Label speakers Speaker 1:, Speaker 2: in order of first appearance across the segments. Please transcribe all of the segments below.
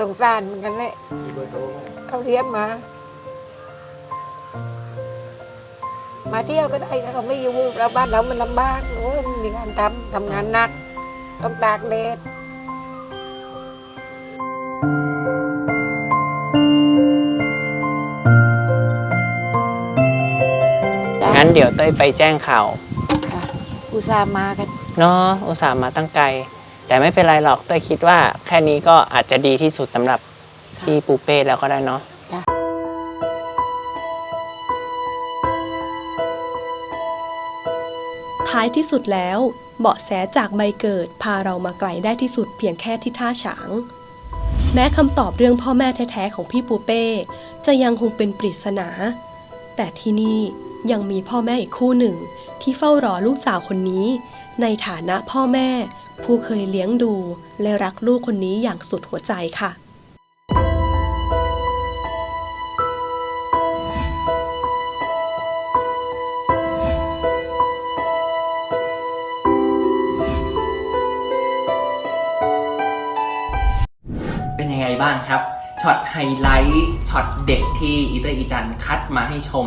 Speaker 1: สงสารเหมือนกันแหละ
Speaker 2: มีเบอร์โทรไหม
Speaker 1: เขาเรียกมา มาเที่ยวก็ได้เขาไม่อยู่เราบ้านเรามันลำบากโอ้ยไม่มีงานทำทำงานหนัก ต้องตากแดด
Speaker 3: งั้นเดี๋ยวเต้ยไปแจ้งข่าว
Speaker 1: ค่ะ อุตส่าห์มากัน
Speaker 3: เนาะอุตส่าห์มาตั้งไกล แต่ไม่เป็นไรหรอกเต้ยคิดว่าแค่นี้ก็อาจจะดีที่สุดสำหรับพี่ปูเป้แล้วก็ได้เนาะ
Speaker 4: ท้ายที่สุดแล้ว เบาะแสจากใบเกิดพาเรามาไกลได้ที่สุดเพียงแค่ที่ท่าฉาง แม้คำตอบเรื่องพ่อแม่แท้ๆของพี่ปูเป้ จะยังคงเป็นปริศนา แต่ที่นี่ยังมีพ่อแม่อีกคู่หนึ่ง ที่เฝ้ารอลูกสาวคนนี้ ในฐานะพ่อแม่ ผู้เคยเลี้ยงดูและรักลูกคนนี้อย่างสุดหัวใจค่ะ
Speaker 5: เป็นยังไงบ้างครับ ช็อตไฮไลท์ ช็อตเด็กที่อีเตอร์อีจันคัดมาให้ชม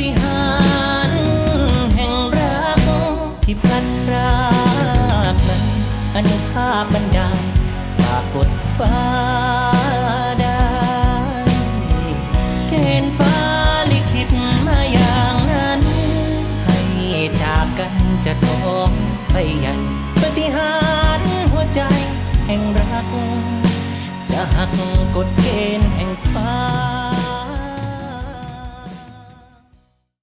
Speaker 6: ฏิหารแห่งรัก ที่พลันรากนั้นอนุภาพบันดาลฝากกดฟ้าได้เกณฑ์ฟ้าลิขิตมาอย่างนั้น ให้จากกันจะท้องไปใหญ่ปาฏิหารหัวใจแห่งรัก จะหักกฎเกณฑ์